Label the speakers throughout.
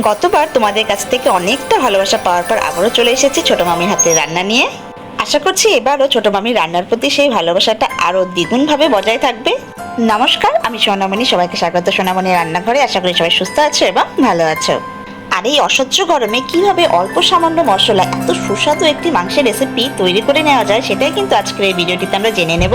Speaker 1: গতবার তোমাদের কাছ থেকে অনেকটা ভালোবাসা পাওয়ার পর আবারও চলে এসেছি ছোট মামির হাতে রান্না নিয়ে। আশা করছি এবারও ছোট মামির রান্নার প্রতি সেই ভালোবাসাটা আরও দ্বিগুণভাবে বজায় থাকবে। নমস্কার, আমি সোনামণি, সবাইকে স্বাগত সোনামণির রান্নাঘরে। আশা করি সবাই সুস্থ আছো এবং ভালো আছো। আর এই অসহ্য গরমে কীভাবে অল্প সামান্য মশলা, এত সুস্বাদু একটি মাংসের রেসিপি তৈরি করে নেওয়া যায়, সেটাই কিন্তু আজকের এই ভিডিওটিতে আমরা জেনে নেব।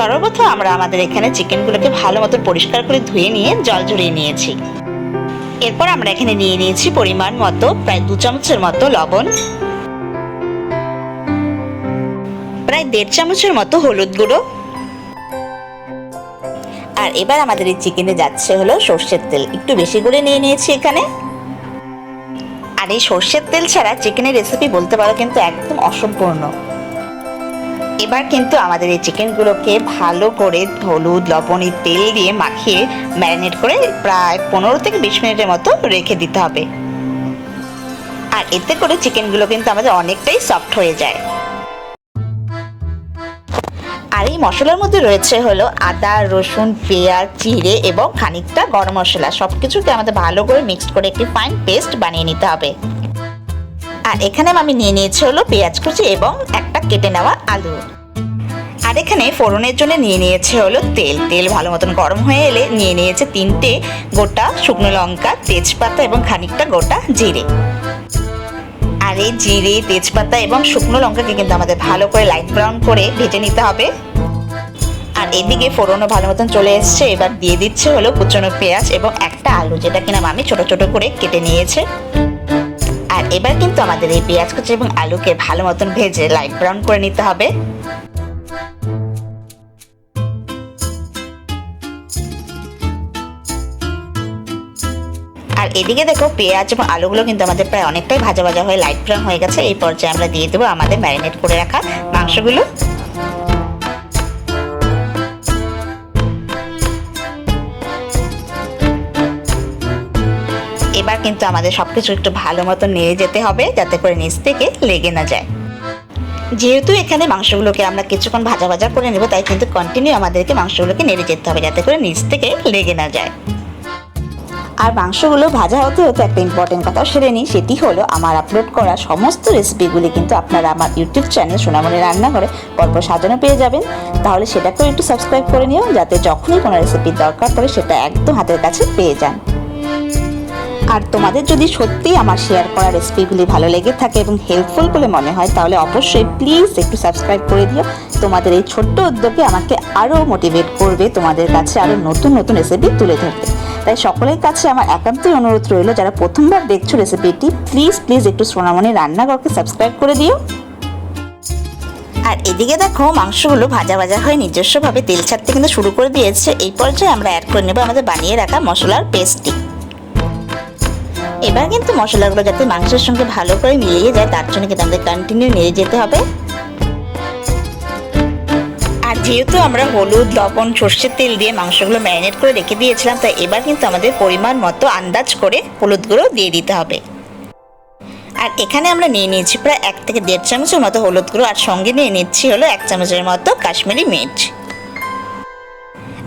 Speaker 1: সর্বপ্রথম আমরা আমাদের এখানে চিকেনগুলোকে ভালো মতো পরিষ্কার করে ধুয়ে নিয়ে জল ঝরিয়ে নিয়েছি। এরপর আমরা এখানে নিয়ে নিয়েছি পরিমাণ মতো, প্রায় দু চামচের মতো লবণ। প্রায় দেড় চামচের মতো হলুদ গুঁড়ো। আর এবার আমাদের এই চিকেনে যাচ্ছে হলো সর্ষের তেল। একটু বেশি করে নিয়ে নিয়েছি এখানে। আর এই সর্ষের তেল ছাড়া চিকেনের রেসিপি বলতে পারো কিন্তু একদম অসম্পূর্ণ। এবার কিন্তু আমাদের এই চিকেনগুলোকে ভালো করে হলুদ, লবণ তেল দিয়ে মাখিয়ে ম্যারিনেট করে প্রায় পনেরো থেকে বিশ মিনিটের মতো রেখে দিতে হবে। আর এতে করে চিকেনগুলো কিন্তু আমাদের অনেকটাই সফট হয়ে যায়। আর এই মশলার মধ্যে রয়েছে হলো আদা, রসুন, পেঁয়াজ, জিরে এবং খানিকটা গরম মশলা। সব কিছুকে আমাদের ভালো করে মিক্সড করে একটি ফাইন পেস্ট বানিয়ে নিতে হবে। আর এখানে আমি নিয়ে নিয়েছি হলো পেঁয়াজ কুচি এবং একটা কেটে নেওয়া আলু। আর এখানে ফোড়নের জন্য নিয়ে নিয়েছে হলো তেল। তেল ভালো মতন গরম হয়ে এলে নিয়ে নিয়েছে তিনটে গোটা শুকনো লঙ্কা, তেজপাতা এবং খানিকটা গোটা জিরে। আর এই জিরে, তেজপাতা এবং শুকনো লঙ্কাকে কিন্তু আমাদের ভালো করে লাইট ব্রাউন করে ভেজে নিতে হবে। আর এদিকে ফোড়নও ভালো মতন চলে এসছে। এবার দিয়ে দিচ্ছে হলো কুচনো পেঁয়াজ এবং একটা আলু, যেটা কিনা আমি ছোট ছোট করে কেটে নিয়েছে। আর এবার কিন্তু আমাদের এই পেঁয়াজ কুচি এবং আলুকে ভালো মতন ভেজে লাইট ব্রাউন করে নিতে হবে। আর এদিকে দেখো পেঁয়াজ এবং আলুগুলো কিন্তু আমাদের প্রায় অনেকটাই ভাজা ভাজা হয়ে লাইট ব্রাউন হয়ে গেছে। এই পর্যায়ে আমরা দিয়ে দেবো আমাদের ম্যারিনেট করে রাখা মাংসগুলো। কিন্তু আমাদের সব কিছু একটু ভালো মতো নেড়ে যেতে হবে, যাতে করে নিচ থেকে লেগে না যায়। যেহেতু এখানে মাংসগুলোকে আমরা কিছুক্ষণ ভাজা ভাজা করে নেব, তাই কিন্তু কন্টিনিউ আমাদেরকে মাংসগুলোকে নেড়ে যেতে হবে, যাতে করে নিচ থেকে লেগে না যায়। আর মাংসগুলো ভাজা হতে হতে একটা ইম্পর্টেন্ট কথা সেরে নিই, সেটি হলো আমার আপলোড করা সমস্ত রেসিপিগুলি কিন্তু আপনারা আমার ইউটিউব চ্যানেল সোনামণি রান্নাঘরে পরপর সাজানো পেয়ে যাবেন। তাহলে সেটাকেও একটু সাবস্ক্রাইব করে নিও, যাতে যখনই কোনো রেসিপির দরকার পড়ে সেটা একদম হাতের কাছে পেয়ে যান। আর তোমাদের যদি সত্যিই আমার শেয়ার করা রেসিপিগুলি ভালো লেগে থাকে এবং হেল্পফুল বলে মনে হয়, তাহলে অবশ্যই প্লিজ একটু সাবস্ক্রাইব করে দিও। তোমাদের এই ছোট্ট উদ্যোগে আমাকে আরও মোটিভেট করবে তোমাদের কাছে আরও নতুন নতুন রেসিপি তুলে ধরতে। তাই সকলের কাছে আমার একান্তই অনুরোধ রইল, যারা প্রথমবার দেখছ রেসিপিটি প্লিজ প্লিজ একটু সোনামণি রান্নাঘরকে সাবস্ক্রাইব করে দিও। আর এদিকে দেখো, মাংসগুলো ভাজা ভাজা হয়ে নিজস্বভাবে তেল ছাড়তে কিন্তু শুরু করে দিয়েছে। এই পর্যায়ে আমরা অ্যাড করে নেব আমাদের বানিয়ে রাখা মশলার পেস্টটি এবার কিন্তু মশলাগুলো যাতে মাংসের সঙ্গে ভালো করে মিলিয়ে যায়, তার জন্য কিন্তু আমাদের কন্টিনিউ নেড়ে যেতে হবে। আর যেহেতু আমরা হলুদ, লবণ, সর্ষের তেল দিয়ে মাংসগুলো ম্যারিনেট করে রেখে দিয়েছিলাম তাই এবার কিন্তু আমাদের পরিমাণ মতো আন্দাজ করে হলুদ গুঁড়ো দিয়ে দিতে হবে। আর এখানে আমরা নিয়ে নিয়েছি প্রায় এক থেকে দেড় চামচের মতো হলুদ গুঁড়ো, আর সঙ্গে নিয়ে নিচ্ছি হলো এক চামচের মতো কাশ্মীরি মির্চ।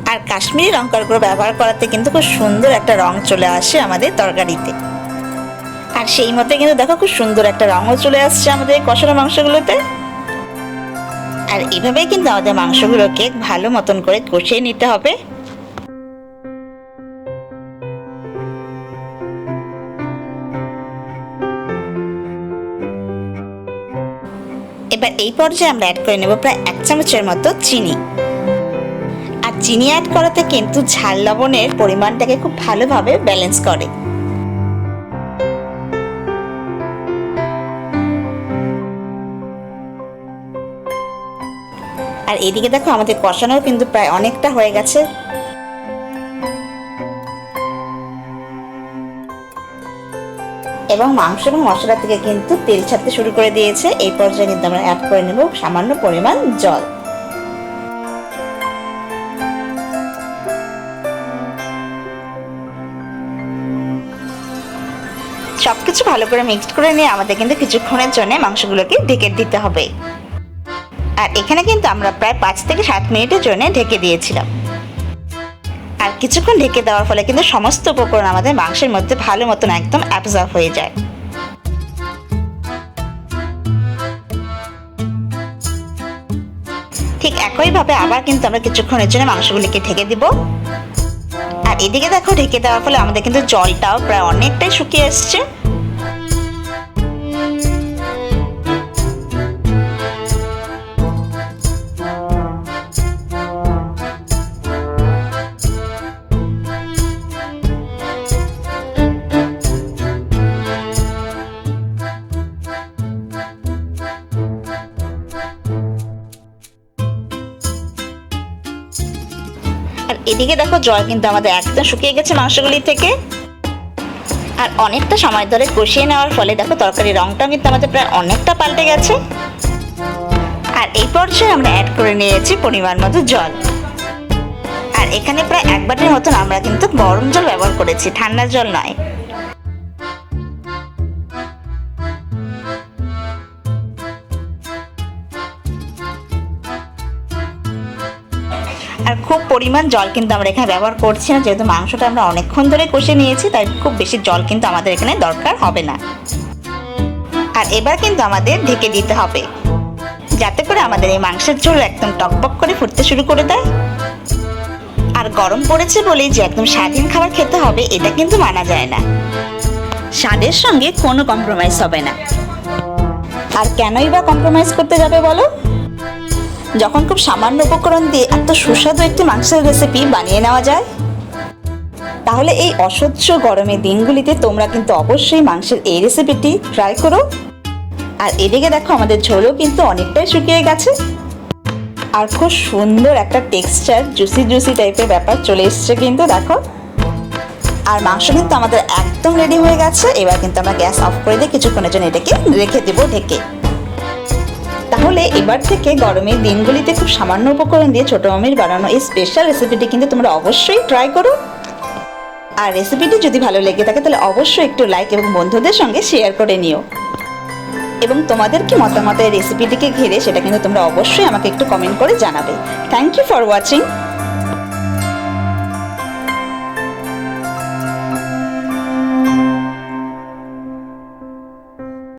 Speaker 1: আর কাশ্মীরি লঙ্কার গুঁড়ো ব্যবহার করাতে কিন্তু খুব সুন্দর একটা রং চলে আসে আমাদের তরকারিতে। আর সেই মতে কিন্তু দেখো খুব সুন্দর একটা রঙও চলে আসছে আমাদের কষানো মাংসগুলোতে। আর এভাবেই কিন্তু আমাদের মাংসগুলোকে ভালো মতন করে কষিয়ে নিতে হবে। এবার এই পর্যায়ে আমরা অ্যাড করে নেব প্রায় এক চামচের মতো চিনি। আর চিনি অ্যাড করাতে কিন্তু ঝাল লবণের পরিমাণটাকে খুব ভালোভাবে ব্যালেন্স করে। আর এদিকে দেখো আমাদের কষানোর কিন্তু প্রায় অনেকটা হয়ে গেছে। এবং মাংস এবং মশলা থেকে কিন্তু তেল ছাড়তে শুরু করে দিয়েছে। এই পর্যায়ে কিন্তু আমরা অ্যাড করে নেব সামান্য পরিমাণ জল। সবকিছু ভালো করে মিক্সড করে নিয়ে আমাদের কিন্তু কিছুক্ষণের জন্য মাংসগুলোকে ঢেকে দিতে হবে। আর এখানে কিন্তু আমরা প্রায় পাঁচ থেকে সাত মিনিটের জন্য ঢেকে দিয়েছিলাম। আর কিছুক্ষণ ঢেকে দেওয়ার ফলে কিন্তু সমস্ত উপকরণ আমাদের মাংসের মধ্যে ভালো মতন একদম অ্যাবজর্ব হয়ে যায়। ঠিক একইভাবে আবার কিন্তু আমরা কিছুক্ষণের জন্য মাংসগুলিকে ঢেকে দিব। আর এদিকে দেখো ঢেকে দেওয়ার ফলে আমাদের কিন্তু জলটাও প্রায় অনেকটাই শুকিয়ে এসছে। এদিকে দেখো জল কিন্তু আমাদের একদম শুকিয়ে গেছে মাংসগুলি থেকে। আর অনেকটা সময় ধরে কষিয়ে নেওয়ার ফলে দেখো তরকারির রংটাও কিন্তু আমাদের প্রায় অনেকটা পাল্টে গেছে। আর এই পর্যায়ে আমরা অ্যাড করে নিয়েছি পরিমাণ মতো জল। আর এখানে প্রায় এক বাটির মতন আমরা কিন্তু গরম জল ব্যবহার করেছি, ঠান্ডা জল নয়। আর খুব পরিমাণ জল কিন্তু আমরা এখানে ব্যবহার করছি না, যেহেতু মাংসটা আমরা অনেকক্ষণ ধরে কষে নিয়েছি, তাই খুব বেশি জল কিন্তু আমাদের এখানে দরকার হবে না। আর এবার কিন্তু আমাদের ঢেকে দিতে হবে, যাতে করে আমাদের এই মাংসের ঝোল একদম টকবক করে ফুটতে শুরু করে দেয়। আর গরম পড়েছে বলেই যে একদম স্বাধীন খাবার খেতে হবে, এটা কিন্তু মানা যায় না। স্বাদের সঙ্গে কোনো কম্প্রোমাইজ হবে না। আর কেনই বা কম্প্রোমাইজ করতে যাবে বলো? যখন খুব সামান্য উপকরণ দিয়ে এত সুস্বাদু একটি মাংসের রেসিপি বানিয়ে নেওয়া যায়, তাহলে এই অসহ্য গরমের দিনগুলিতে তোমরা কিন্তু অবশ্যই মাংসের এই রেসিপিটি ট্রাই করো। আর এদিকে দেখো আমাদের ঝোলও কিন্তু অনেকটাই শুকিয়ে গেছে। আর খুব সুন্দর একটা টেক্সচার জুসি জুসি টাইপের ব্যাপার চলে এসছে কিন্তু দেখো। আর মাংস কিন্তু আমাদের একদম রেডি হয়ে গেছে। এবার কিন্তু আমরা গ্যাস অফ করে দিয়ে কিছুক্ষণের জন্য এটাকে রেখে দেবো ঢেকে। তাহলে এবার থেকে গরমের দিনগুলিতে খুব সামান্য উপকরণ দিয়ে ছোটো মামির বানানো এই স্পেশাল রেসিপিটি কিন্তু তোমরা অবশ্যই ট্রাই করো। আর রেসিপিটি যদি ভালো লেগে থাকে, তাহলে অবশ্যই একটু লাইক এবং বন্ধুদের সঙ্গে শেয়ার করে নিও। এবং তোমাদের কি মতামত এই রেসিপিটিকে ঘিরে, সেটা কিন্তু তোমরা অবশ্যই আমাকে একটু কমেন্ট করে জানাবে। Thank you for watching